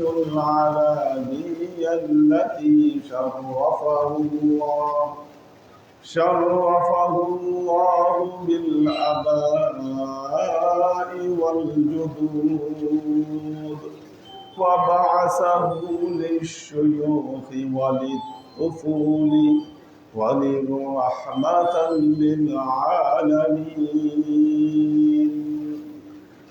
العالمية التي شرفه الله شرفه الله بالآباء والجدود وبعثه للشيوخ وللطفول وللرحمة للعالمين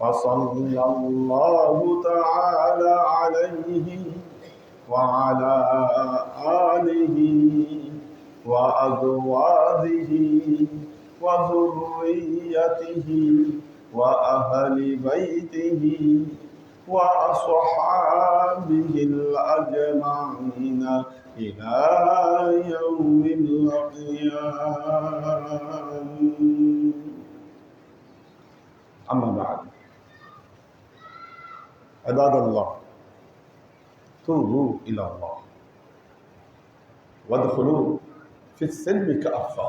فصلى الله تعالى عليه وعلى آله وأزواجه وذريته وأهل بيته وأصحابه الأجمعين إلى يوم القيامة. أما بعد. عباد الله توبوا إلى الله. وادخلوا في السلم كأفة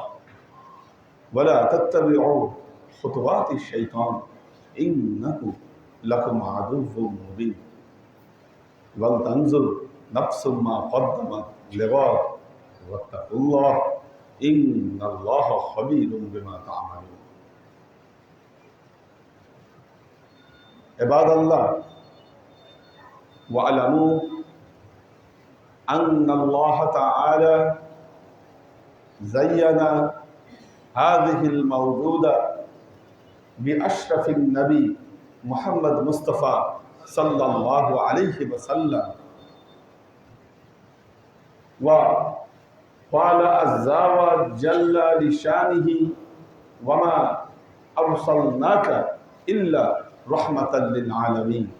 ولا تتبعوا خطوات الشيطان. إنه لكم عدو مبين. ولتنظر نفس ما قدمت لغد واتقوا الله. إن الله خبير بما تعملون. عباد الله واعلموا أن الله تعالى زين هذه الموجودة بأشرف النبي محمد مصطفى صلى الله عليه وسلم. وقال عز وجل لشانه وما أرسلناك إلا رحمة للعالمين.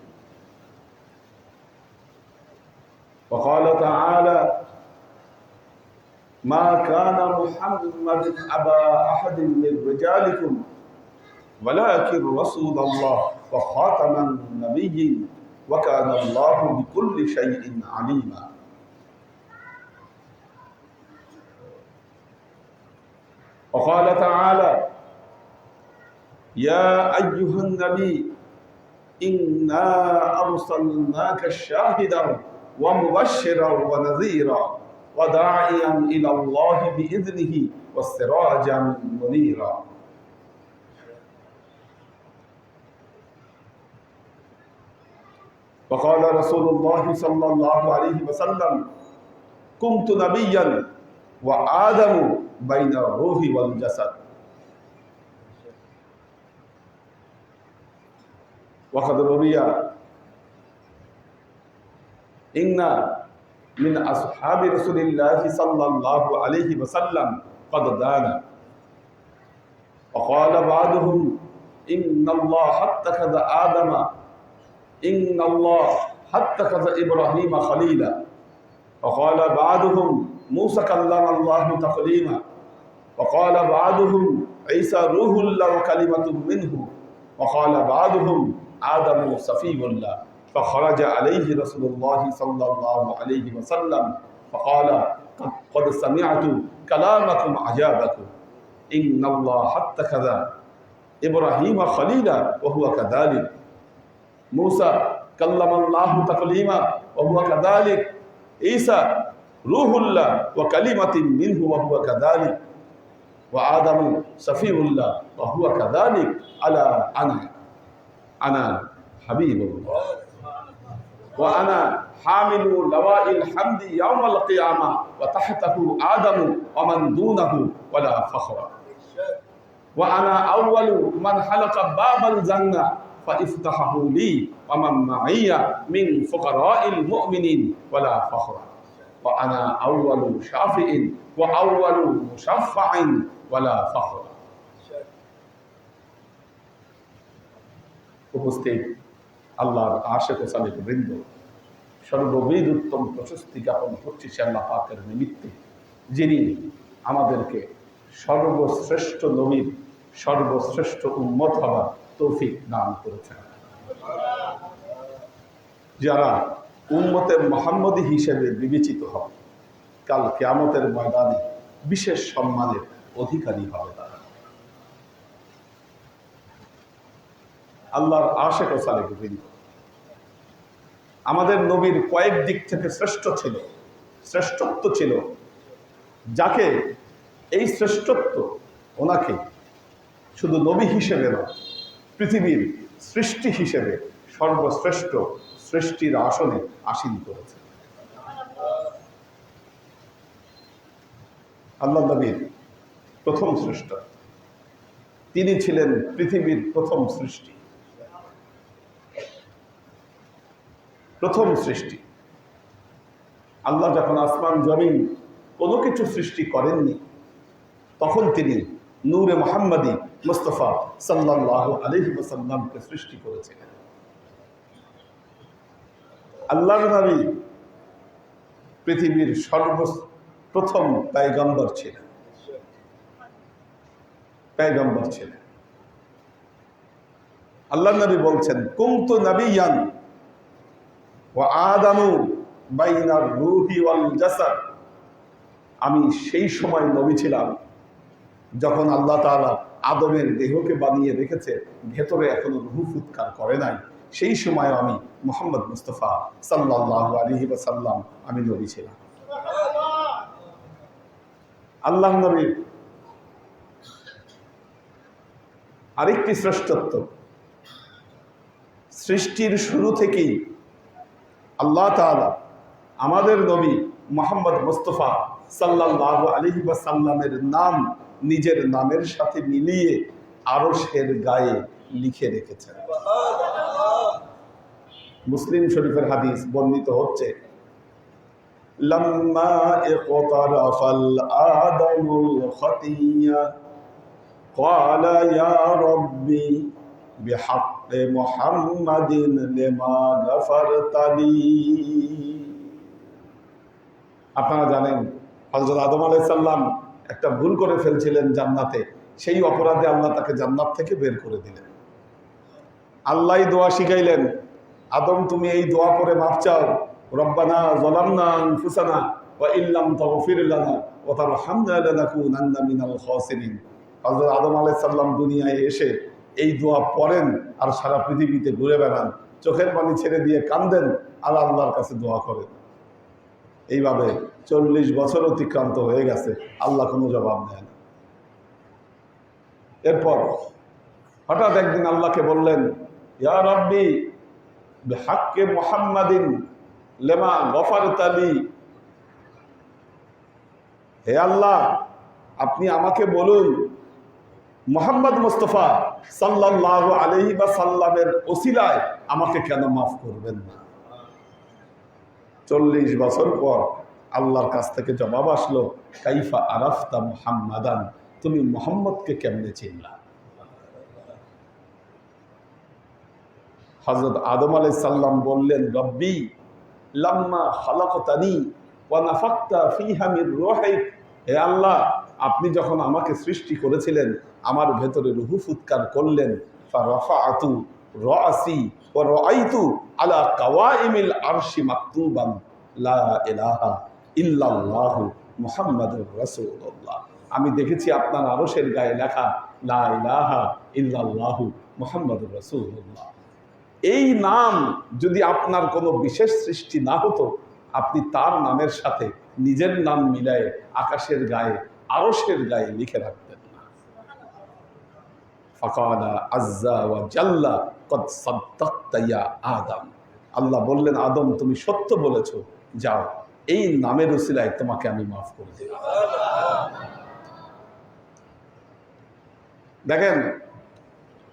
وقال تعالى ما كان محمد أبا أحد من رجالكم ولكن رسول الله وخاتم النبيين وكان الله بكل شيء عليما. وقال تعالى يا أيها النبي إنا أرسلناك شاهدا ومبشرا ونذيرا وداعيا إلى الله بإذنه وسراجا منيرا. وقال رسول الله صلى الله عليه وسلم كنت نبيا وآدم بين الروح والجسد وقد روي إن من أصحاب رسول الله صلى الله عليه وسلم قد دان. وقال بعضهم إن الله كذا آدم إن الله كذا إبراهيم خليلا. وقال بعضهم موسى كلم الله تكليما. وقال بعضهم عيسى روح الله وكلمة منه. وقال بعضهم آدم صفي الله فخرج عليه رسول الله صلى الله عليه وسلم فقال قد سمعت كلامكم عجابكم. إن الله حتى كذا. إبراهيم خليلا وهو كذلك. موسى كلم الله تكليما وهو كذلك. عيسى روح الله وكلمة منه وهو كذلك. وآدم سفيه الله وهو كذلك. على أنا أنا حبيب الله. وأنا حامل لواء الحمد يوم القيامة وتحته آدم ومن دونه ولا فخر وأنا أول من حلق باب الجنة فافتحه لي ومن معي من فقراء المؤمنين ولا فخر وأنا أول شافع وأول مشفع ولا فخر উপস্থিত আল্লাহর আশেক সালেক বৃন্দ। সর্ববিদ উত্তম প্রশস্তি জ্ঞাপন করছি সে আল্লাহ পাকের নিমিত্তে, যিনি আমাদেরকে সর্বশ্রেষ্ঠ নবীর, সর্বশ্রেষ্ঠ উন্মত হবার তৌফিক দান করেছেন। যারা উম্মতের মোহাম্মদী হিসেবে বিবেচিত হবে, কাল কেয়ামতের ময়দানে বিশেষ সম্মানের অধিকারী হবে তারা। আল্লাহর আশেক ও সালেক বৃন্দ আমাদের নবীর কয়েক দিক থেকে শ্রেষ্ঠ ছিল, শ্রেষ্ঠত্ব ছিল যাকে এই শ্রেষ্ঠত্ব ওনাকে শুধু নবী হিসেবে নয়, পৃথিবীর সৃষ্টি হিসেবে সর্বশ্রেষ্ঠ সৃষ্টির আসনে আসীন করেছে। আল্লাহ নবীর প্রথম শ্রেষ্ঠ তিনি ছিলেন পৃথিবীর প্রথম সৃষ্টি। প্রথম সৃষ্টি। আল্লাহ যখন আসমান, জমিন কোনো কিছু সৃষ্টি করেননি, তখন তিনি নূরে মোহাম্মদী মুস্তফা সাল্লাহ আলহি ওসাল্লামকে সৃষ্টি করেছিলেন। আল্লাহ নবী পৃথিবীর সর্বপ্রথম পায়গম্বর ছিলেন। পায়গম্বর ছিলেন। আল্লাহ নবী বলছেন, কুমতু নবিয়ান আমি সেই সময় নবী ছিলাম, যখন আল্লাহ আদমের দেহকে বানিয়ে রেখেছে, ভেতরে এখনও রুহু ফুৎকার করে নাই। সেই সময় আমি মোহাম্মদ মুস্তফা সাল্লাহ আলহি সাল্লাম আমি নবী ছিলাম। আল্লাহ নবীর আরেকটি শ্রেষ্ঠত্ব। সৃষ্টির শুরু থেকেই আল্লাহ তাআলা আমাদের নবী মোহাম্মদ মুস্তফা সাল্লাহ আলহি সাল্লামের নাম নিজের নামের সাথে মিলিয়ে আরশের গায়ে লিখে রেখেছেন মুসলিম শরীফের হাদিস বর্ণিত হচ্ছে لما اقترف الآدم الخطية قال يا ربي بحق محمد لما غفرت لي আপনারা জানেন হজরত আদম আলাইসাল্লাম একটা ভুল করে ফেলছিলেন জান্নাতে সেই অপরাধে আল্লাহ তাকে জান্নাত থেকে বের করে দিলেন আল্লাহ দোয়া শিখাইলেন আদম তুমি এই দোয়া করে মাপ চাও রব্বানা জলামনা আনফুসানা ওয়া ইল্লাম তাগফির লানা ওয়া তারহামনা লানাকুনান্না মিনাল খাসিরিন হযরত আদম আলাইহিস সালাম দুনিয়ায় এসে এই দোয়া পড়েন আর সারা পৃথিবীতে ঘুরে বেড়ান। চোখের পানি ছেড়ে দিয়ে কান্দেন আর আল্লাহর কাছে দোয়া করেন। এইভাবে চল্লিশ বছর অতিক্রান্ত হয়ে গেছে, আল্লাহ কোনো জবাব দেয় না। এরপর হঠাৎ একদিন আল্লাহকে বললেন, ইয়া রব্বি হাক্কে মোহাম্মদিন লেমা গফার তালি হে আল্লাহ, আপনি আমাকে বলুন মোহাম্মদ মুস্তফা সাল্লাহ আলহি বা সাল্লামের ওসিলায় আমাকে কেন মাফ করবেন না? চল্লিশ বছর পর আল্লাহর কাছ থেকে জবাব আসলো, কাইফা আরাফতা মুহাম্মাদান, তুমি মোহাম্মদকে কেমনে চিনলা? হজরত আদম আলাই সাল্লাম বললেন, রব্বি লাম্মা খালাকতানি ওয়া নাফাক্তা ফিহামির রোহাইক হে আল্লাহ আপনি যখন আমাকে সৃষ্টি করেছিলেন, আমার ভেতরে রুহু ফুৎকার করলেন রফা আতু ও আলা ইল্লাল্লাহু আমি দেখেছি আপনার আরশের গায়ে লেখা, লা ইলাহা ইল্লাল্লাহু এই নাম যদি আপনার কোনো বিশেষ সৃষ্টি না হতো, আপনি তার নামের সাথে নিজের নাম মিলায়ে আকাশের গায়ে আরশের গায়ে লিখে রাখতেন আল্লাহ বললেন, আদম, তুমি সত্য বলেছ। যাও, এই নামের উসিলায় তোমাকে আমি মাফ করে দিলাম দেখেন,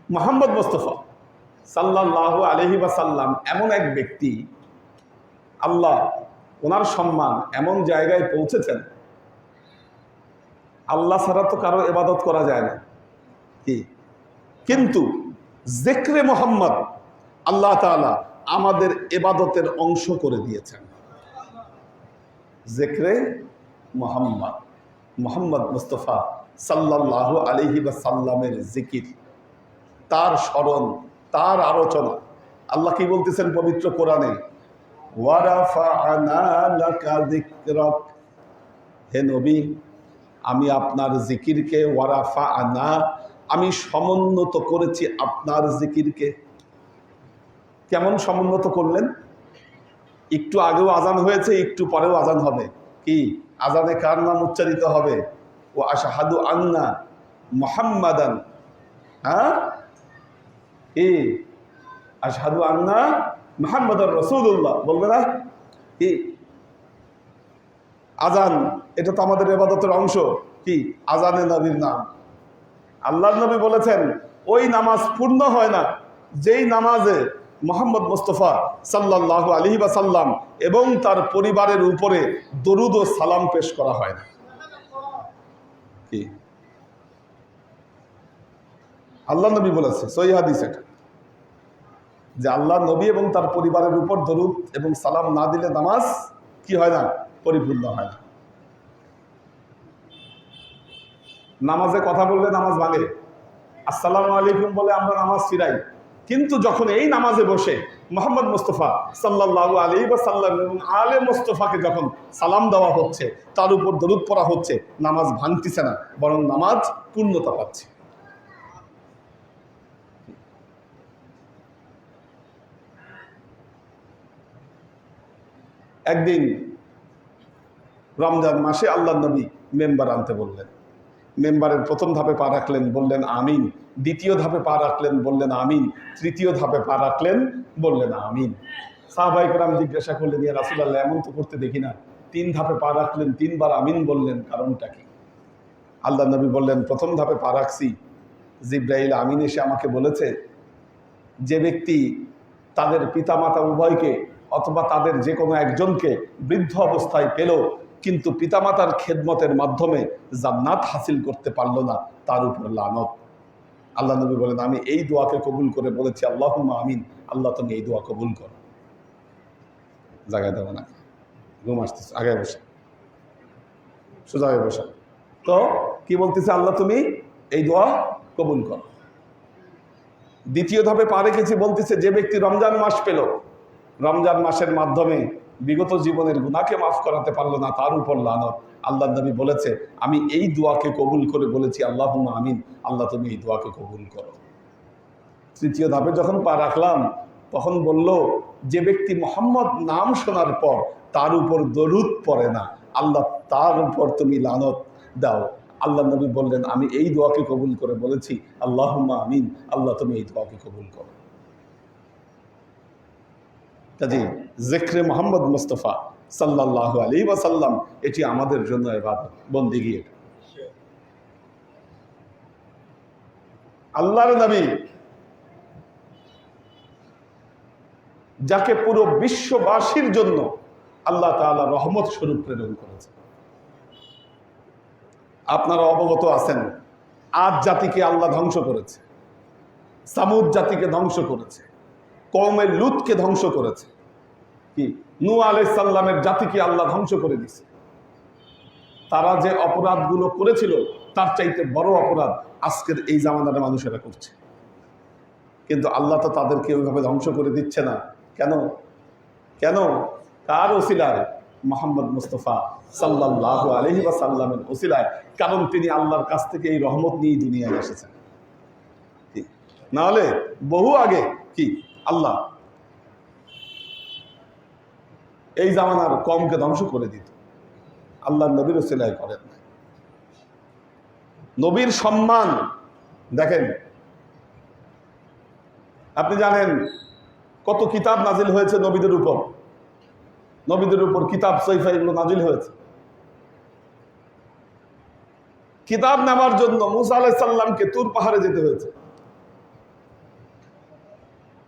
মোহাম্মদ মোস্তফা সাল্লাহ আলহি সাল্লাম এমন এক ব্যক্তি, আল্লাহ, ওনার সম্মান এমন জায়গায় পৌঁছেছেন আল্লাহ ছাড়া তো কারও এবাদত করা যায় না। কি? কিন্তু জেকরে মোহাম্মদ আল্লাহ তালা আমাদের এবাদতের অংশ করে দিয়েছেন। জেকরে মোহাম্মদ মোহাম্মদ মুস্তফা সাল্লাহ আলিহি বা সাল্লামের জিকির, তার স্মরণ, তার আলোচনা। আল্লাহ কি বলতেছেন পবিত্র কোরআনে? লাকা যিকরাক। হে নবী আমি আপনার জিকিরকে ওয়ারাফা আনা আমি সমুন্নত করেছি আপনার জিকিরকে। কেমন সমুন্নত করলেন? একটু আগেও আজান হয়েছে, একটু পরেও আজান হবে। কি? আজানে কার নাম উচ্চারিত হবে? ও আশাহাদু আন্না মোহাম্মাদান। হ্যাঁ? কি? আশাহাদু আন্না মোহাম্মদ রসুল্লাহ বলবে না? কি? আজান। এটা তো আমাদের এবাদতের অংশ। কি? আজানে নবীর নাম। আল্লাহ নবী বলেছেন, ওই নামাজ পূর্ণ হয় না, যেই নামাজে মোহাম্মদ মুস্তফা সাল্লাহ আলী বা সাল্লাম এবং তার পরিবারের উপরে দরুদ ও সালাম পেশ করা হয় না। কি? আল্লাহ নবী বলেছে সই হাদিস এটা। যে আল্লাহ নবী এবং তার পরিবারের উপর দরুদ এবং সালাম না দিলে নামাজ কি হয় না? পরিপূর্ণ হয় না। নামাজে কথা বললে নামাজ ভাঙে। আসসালামু আলাইকুম বলে আমরা নামাজ ফিরাই। কিন্তু যখন এই নামাজে বসে মোহাম্মদ মুস্তফা সাল্লাহ আলী বা সাল্লাম এবং আলে মুস্তফাকে যখন সালাম দেওয়া হচ্ছে, তার উপর দরুদ পড়া হচ্ছে, নামাজ ভাঙতিছে না, বরং নামাজ পূর্ণতা পাচ্ছে। একদিন রমজান মাসে আল্লাহ নবী মেম্বার আনতে বললেন মেম্বারের প্রথম ধাপে পা রাখলেন, বললেন আমিন। দ্বিতীয় ধাপে পা রাখলেন, বললেন আমিন। তৃতীয় ধাপে পা রাখলেন, বললেন আমিন। সাহবাইকরাম জিজ্ঞাসা করলেন, ইয়া রাসুলাল্লাহ, এমন তো করতে দেখি না। তিন ধাপে পা রাখলেন, তিনবার আমিন বললেন, কারণটা কি? আল্লাহ নবী বললেন, প্রথম ধাপে পা রাখছি। জিব্রাইল আমিন এসে আমাকে বলেছে, যে ব্যক্তি তাদের পিতামাতা উভয়কে অথবা তাদের যে কোনো একজনকে বৃদ্ধ অবস্থায় পেল কিন্তু পিতামাতার খেদমতের মাধ্যমে জান্নাত হাসিল করতে পারল না, তার উপর লানত। আল্লাহ নবী বলেন, আমি এই দোয়াকে কবুল করে বলেছি আল্লাহ আমিন, আল্লাহ তুমি এই দোয়া কবুল করো। জায়গায় দেবো না। ঘুম আসতেছে আগে বসে। সোজা হয়ে বসে। তো কি বলতেছে আল্লাহ তুমি? এই দোয়া কবুল করো। দ্বিতীয় ধাপে পা রেখেছি, বলতেছে, যে ব্যক্তি রমজান মাস পেল, রমজান মাসের মাধ্যমে বিগত জীবনের গুণাকে মাফ করাতে পারল না, তার উপর লানত। আল্লাহ নবী বলেছে, আমি এই দোয়াকে কবুল করে বলেছি আল্লাহ আমিন। আল্লাহ, তুমি এই দোয়াকে কবুল করো। তৃতীয় ধাপে যখন পা রাখলাম, তখন বলল, যে ব্যক্তি মোহাম্মদ নাম শোনার পর তার উপর দরুদ পড়ে না। আল্লাহ, তার উপর তুমি লানত দাও। আল্লাহ নবী বললেন, আমি এই দোয়াকে কবুল করে বলেছি আল্লাহ আমিন। আল্লাহ, তুমি এই দোয়াকে কবুল করো। কাজে জেখরে মোহাম্মদ মুস্তফা সাল্লাহ আলী ওয়াসাল্লাম, এটি আমাদের জন্য এবার বন্দিগি এটা আল্লাহর নবী যাকে পুরো বিশ্ববাসীর জন্য আল্লাহ তাআলা রহমত স্বরূপ প্রেরণ করেছে। আপনারা অবগত আছেন, আজ জাতিকে আল্লাহ ধ্বংস করেছে, সামুদ জাতিকে ধ্বংস করেছে কৌমের লুতকে ধ্বংস করেছে। কি? নু আলাইসাল্লামের জাতিকে আল্লাহ ধ্বংস করে দিছে তারা যে অপরাধগুলো করেছিল, তার চাইতে বড় অপরাধ আজকের এই জামানার মানুষেরা করছে। কিন্তু আল্লাহ তো তাদেরকে ওইভাবে ধ্বংস করে দিচ্ছে না। কেন? কেন? কার ওসিলায়? মোহাম্মদ মুস্তফা সাল্লাহ আলহি বা সাল্লামের ওসিলায়। কারণ তিনি আল্লাহর কাছ থেকে এই রহমত নিয়েই দুনিয়ায় এসেছেন। নাহলে বহু আগে কি? আল্লাহ এই জামানার কমকে ধ্বংস করে দিত। আল্লাহ নবীর সেলাই করেন নবীর সম্মান, দেখেন, আপনি জানেন কত কিতাব নাজিল হয়েছে নবীদের উপর? নবীদের উপর কিতাব সৈফা এগুলো নাজিল হয়েছে। কিতাব নেওয়ার জন্য মুসা আলাহিসাল্লামকে তুর পাহাড়ে যেতে হয়েছে।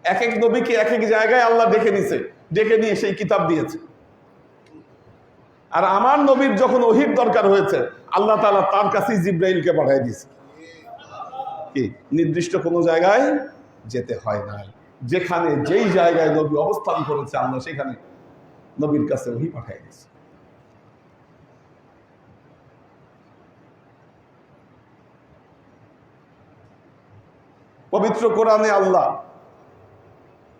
এক এক নবীকে এক এক জায়গায় আল্লাহ ডেকে নিছে। ডেকে নিয়ে সেই কিতাব দিয়েছে। আর আমার নবীর যখন ওহির দরকার হয়েছে, আল্লাহ তালা তার কাছেই জিব্রাইলকে পাঠিয়ে দিয়েছে। কি? নির্দিষ্ট কোনো জায়গায় যেতে হয় না। যেখানে যেই জায়গায় নবী অবস্থান করেছে আল্লাহ সেখানে নবীর কাছে ওহি পাঠাই দিয়েছে। পবিত্র কোরআনে আল্লাহ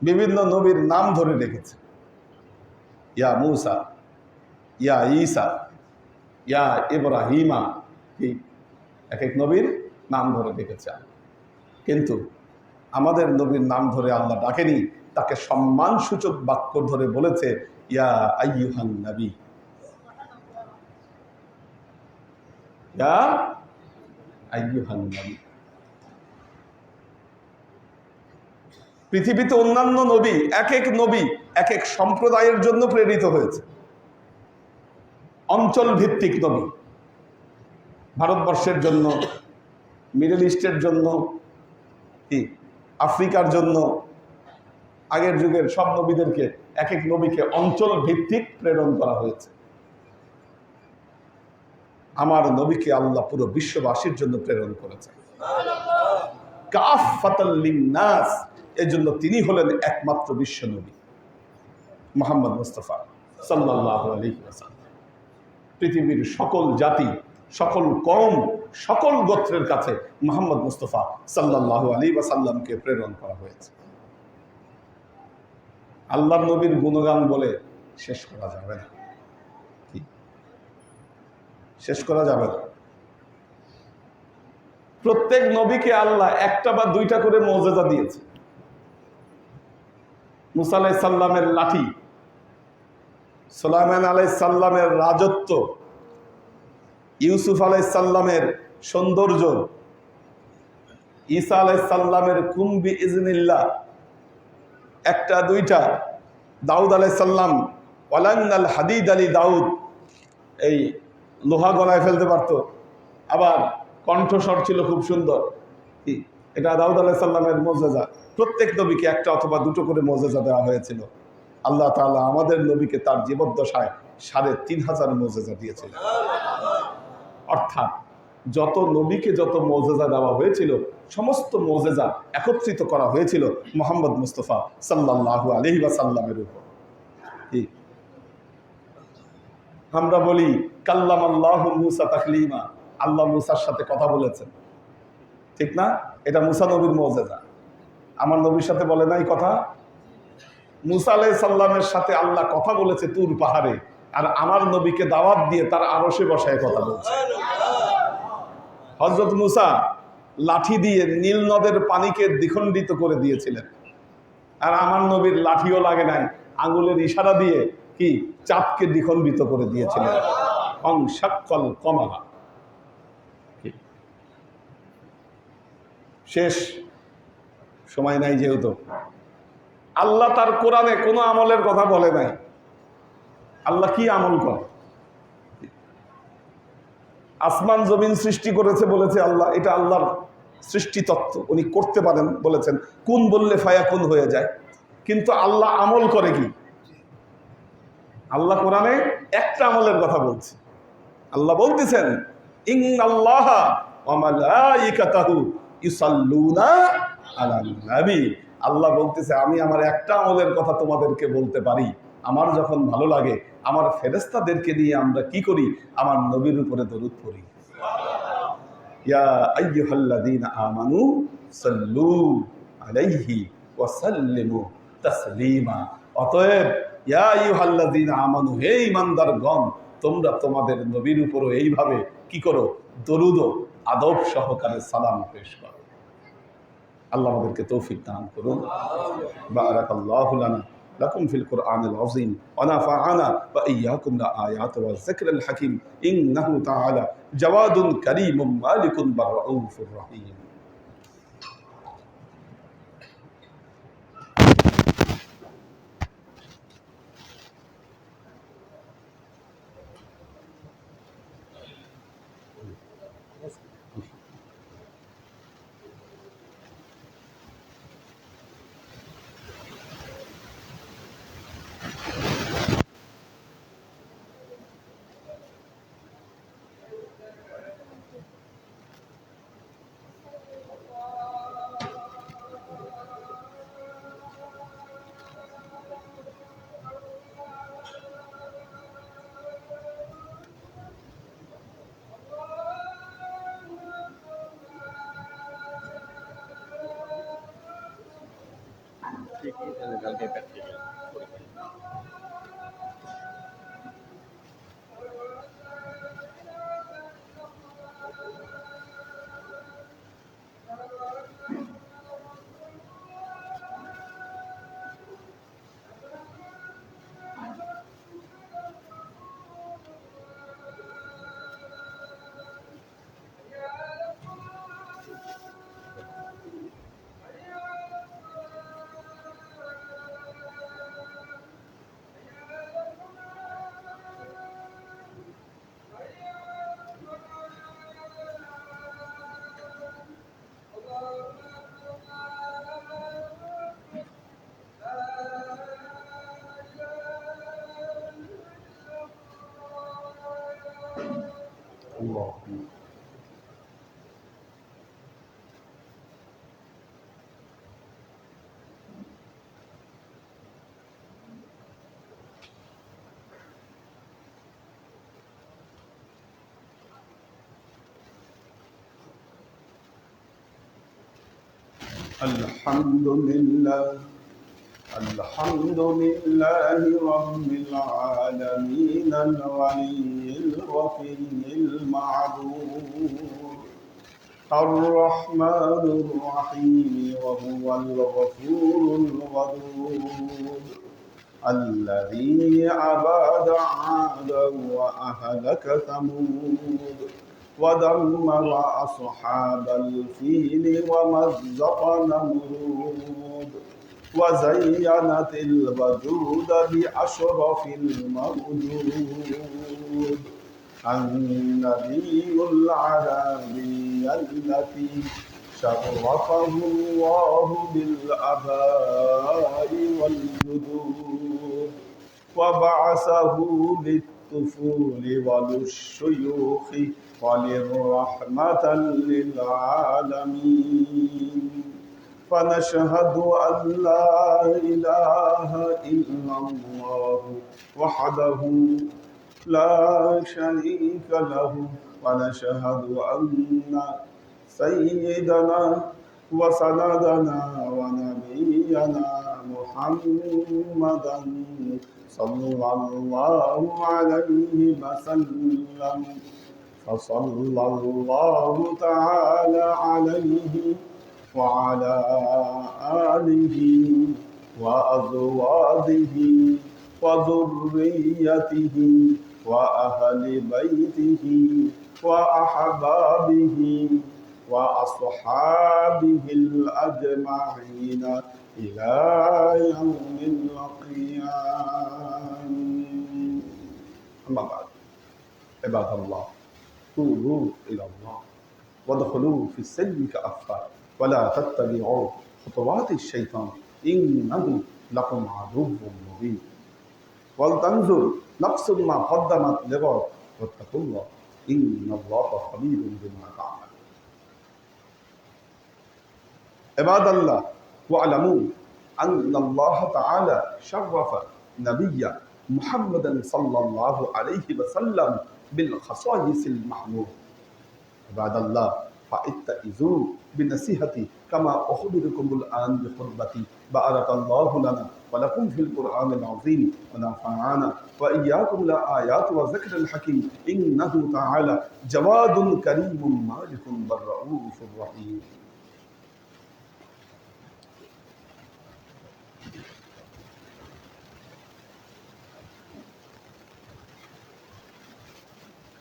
বিভিন্ন নবীর নাম ধরে রেখেছে। ইয়া মুসা, ইয়া ঈসা, ইয়া ইব্রাহিমা কি এক এক নবীর নাম ধরে রেখেছে। কিন্তু আমাদের নবীর নাম ধরে আল্লাহ ডাকেনি, তাকে সম্মান সূচক বাক্য ধরে বলেছে, ইয়া আইয়ুহান নবী। ইয়া আইয়ুহান নবী। পৃথিবীতে অন্যান্য নবী এক এক নবী এক এক সম্প্রদায়ের জন্য প্রেরিত হয়েছে। অঞ্চল ভিত্তিক নবী। ভারতবর্ষের জন্য, মিডল ইস্টের জন্য আফ্রিকার জন্য, আগের যুগের সব নবীদেরকে এক এক নবীকে অঞ্চল ভিত্তিক প্রেরণ করা হয়েছে। আমার নবীকে আল্লাহ পুরো বিশ্ববাসীর জন্য প্রেরণ করেছে কাফাতাল্লিন্নাস এই জন্য তিনি হলেন একমাত্র বিশ্ব নবী, মোহাম্মদ মুস্তফা সাল্লাহ পৃথিবীর সকল জাতি, সকল কম সকল গোত্রের কাছে মোহাম্মদ মুস্তফা সাল্লাহ আলী ওয়াসাল্লামকে প্রেরণ করা হয়েছে। আল্লাহ নবীর গুণগান বলে শেষ করা যাবে না। শেষ করা যাবে না। প্রত্যেক নবীকে আল্লাহ একটা বা দুইটা করে মর্যাদা দিয়েছে। মুসা আলাই সাল্লামের লাঠি, সোলাইমান আলাই সাল্লামের রাজত্ব, ইউসুফ আলাই সাল্লামের সৌন্দর্য, ঈসা আলাই সাল্লামের কুম্বি ইজনিল্লা একটা, দুইটা, দাউদ আলাই সাল্লাম ওয়ালাঙ্গাল হাদিদ আলী দাউদ, এই লোহা গলায় ফেলতে পারত, আবার কণ্ঠস্বর ছিল খুব সুন্দর এটা দাউদ আলাহ সাল্লামের মর্যাদা। প্রত্যেক নবীকে একটা অথবা দুটো করে মর্যাদা দেওয়া হয়েছিল। আল্লাহ তাআলা আমাদের নবীকে তার জীবদ্দশায় সাড়ে তিন হাজার মর্যাদা দিয়েছিল অর্থাৎ যত নবীকে যত মর্যাদা দেওয়া হয়েছিল, সমস্ত মর্যাদা একত্রিত করা হয়েছিল মোহাম্মদ মুস্তফা সাল্লাল্লাহু আলহি বা সাল্লামের উপর আমরা বলি কাল্লাম আল্লাহ মুসা তাকলিমা। আল্লাহ মুসার সাথে কথা বলেছেন। ঠিক না? এটা মুসা নবীর মর্যাদা। আমার নবীর সাথে বলে নাই কথা? মুসা আলাই সাল্লামের সাথে আল্লাহ কথা বলেছে তুর পাহাড়ে, আর আমার নবীকে দাওয়াত দিয়ে তার আরশে বসায় কথা বলছে। হজরত মুসা লাঠি দিয়ে নীল নদের পানিকে দ্বিখণ্ডিত করে দিয়েছিলেন। আর আমার নবীর লাঠিও লাগে নাই, আঙুলের ইশারা দিয়ে কি? চাপকে দ্বিখণ্ডিত করে দিয়েছিলেন। অংশাক্কল কমালা শেষ। সময় নাই যেহেতু। আল্লাহ তার কোরআনে কোনো আমলের কথা বলে নাই। আল্লাহ কি আমল করে? আসমান জমিন সৃষ্টি করেছে বলেছে আল্লাহ, এটা আল্লাহর সৃষ্টি তত্ত্ব। উনি করতে পারেন বলেছেন, কোন বললে ফায়া কোন হয়ে যায়? কিন্তু আল্লাহ আমল করে কি? আল্লাহ কোরআনে একটা আমলের কথা বলছে। আল্লাহ বলতেছেন ইং আল্লাহ আল্লাহ বলতেছে, আমি আমার একটা আমলের কথা তোমাদেরকে বলতে পারি। আমার যখন ভালো লাগে, আমার ফেরেস্তাদেরকে নিয়ে আমরা কি করি? আমার নবীর উপরে দরুদ পড়ি। ইয়া আমানু সাল্লু অতএব, ইয়া আমানু, হে তোমরা তোমাদের নবীর উপরও এইভাবে কি করো? দরুদ আদব সহকারে সালাম পেশ করো আল্লাহ আমাদেরকে তৌফিক দান করুন বারাকাল্লাহু লানা لكم في القرآن العظيم ونفعنا وإياكم لآيات والذكر الحكيم إنه تعالى جواد كريم مالك بالرؤوف الرحيم కలిపేపారు الحمد لله الحمد لله رب العالمين الغني الغفي المعبود الرحمن الرحيم وهو الغفور الودود الذي عباد عادا وأهلك ثمود. ودمر أصحاب الفيل ومزق نمرود وزينت الوجود بأشرف الموجود النبي العربي الذي شرفه الله بالآباء والجدود وبعثه للطفول وللشيوخ وللرحمة للعالمين. فنشهد أن لا إله إلا الله وحده لا شريك له. ونشهد أن سيدنا وسندنا ونبينا محمدا صلى الله عليه وسلم. فصلى الله تعالى عليه وعلى آله وأزواجه وذريته وأهل بيته وأحبابه وأصحابه الأجمعين إلى يوم القيامة. أما بعد عباد الله توبوا إلى الله وادخلوا في السلم كأفكار ولا تتبعوا خطوات الشيطان إنه لكم عدو مبين. ولتنظر نفس ما قدمت لغد واتقوا الله إن الله خبير بما تعمل عباد الله واعلموا أن الله تعالى شرف نبيا محمدا صلى الله عليه وسلم بالخصائص المحمود عباد الله فاتئذوا بنصيحتي كما أخبركم الآن بخطبتي بارك الله لنا ولكم في القرآن العظيم ونفعنا وإياكم لآيات وذكر الحكيم إنه تعالى جواد كريم مالك بالرؤوف الرحيم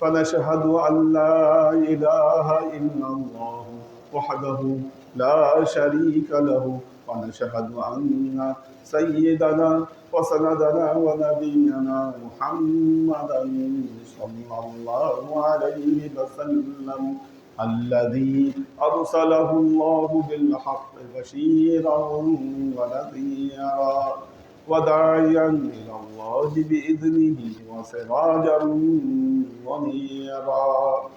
فنشهد أن لا إله إلا الله وحده لا شريك له ونشهد أن سيدنا وسندنا ونبينا محمدا صلى الله عليه وسلم الذي أرسله الله بالحق بشيرا ونذيرا. وداعيا إلى الله بإذنه وسراجا منيرا.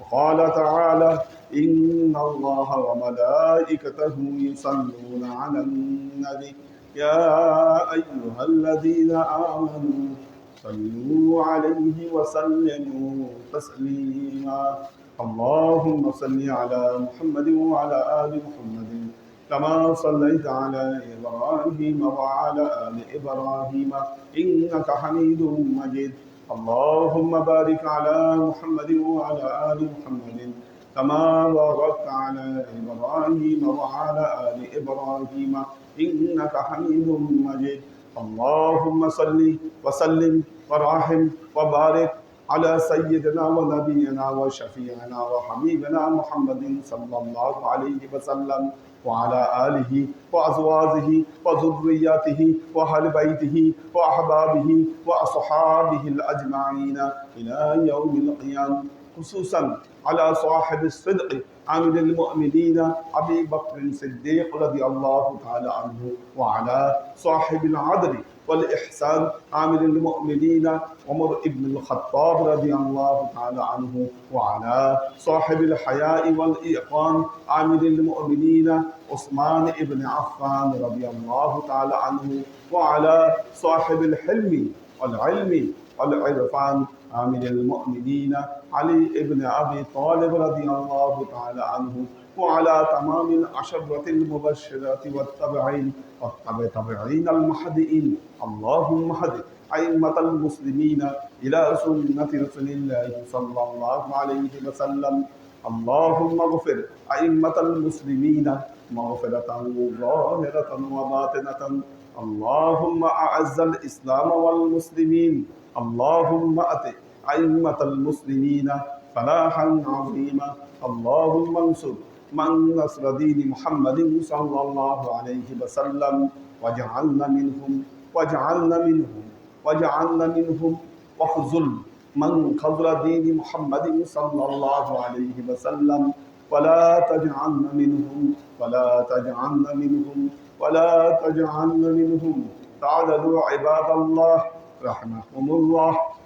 وقال تعالى إن الله وملائكته يصلون على النبي. يا أيها الذين آمنوا صلوا عليه وسلموا تسليما. اللهم صل على محمد وعلى آل محمد كما صليت على إبراهيم وعلى آل إبراهيم إنك حميد مجيد. اللهم بارك على محمد وعلى آل محمد كما باركت على إبراهيم وعلى آل إبراهيم إنك حميد مجيد. اللهم صل وسلم ورحم وبارك على سيدنا ونبينا وشفيعنا وحبيبنا محمد صلى الله عليه وسلم. وعلى آله وأزواجه وذرياته وأهل بيته وأحبابه وأصحابه الأجمعين إلى يوم القيامة خصوصا على صاحب الصدق عامل المؤمنين أبي بكر الصديق رضي الله تعالى عنه وعلى صاحب العدل والإحسان عامل المؤمنين عمر بن الخطاب رضي الله تعالى عنه وعلى صاحب الحياء والإيقان عامل المؤمنين عثمان بن عفان رضي الله تعالى عنه وعلى صاحب الحلم والعلم والعرفان عامل المؤمنين علي بن أبي طالب رضي الله تعالى عنه وعلى تمام العشرة المبشرات والتبعين والتبعين المهدئين اللهم هد أئمة المسلمين إلى سنة رسول الله صلى الله عليه وسلم اللهم اغفر أئمة المسلمين مغفرة ظاهرة وباطنة اللهم أعز الإسلام والمسلمين اللهم أت أئمة المسلمين فلاحا عظيما. اللهم انصر من نصر دين محمد صلى الله عليه وسلم. واجعلنا منهم واجعلنا منهم واجعلنا منهم. واخذل من خذل دين محمد صلى الله عليه وسلم. ولا تجعلنا منهم ولا تجعلنا منهم ولا تجعلنا منهم. تعالوا عباد الله رحمكم الله.